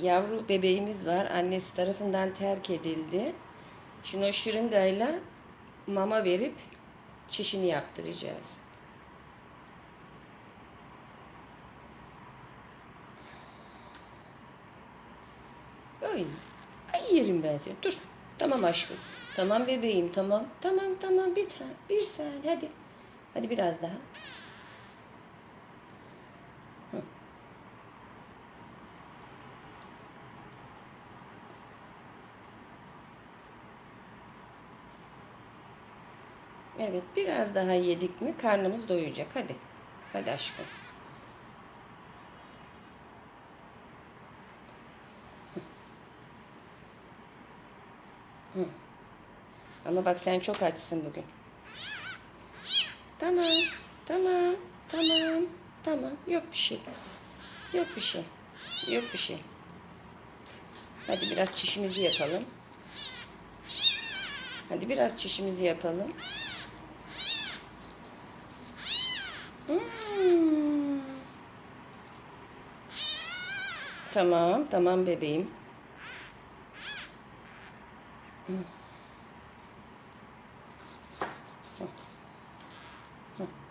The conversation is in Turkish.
yavru bebeğimiz var. Annesi tarafından terk edildi. Şimdi o şırıngayla mama verip çişini yaptıracağız. Ay, ay yerim ben seni. Dur. Tamam aşkım. Tamam bebeğim tamam. Tamam tamam bir. Bir saniye hadi. Hadi biraz daha. Evet biraz daha yedik mi karnımız doyacak. Hadi. Hadi aşkım. Ama bak sen çok açsın bugün. Tamam. Tamam. Tamam. Tamam. Yok bir şey. Yok bir şey. Yok bir şey. Hadi biraz çişimizi yapalım. Hadi biraz çişimizi yapalım. Tamam, tamam bebeğim. Hı. Hı.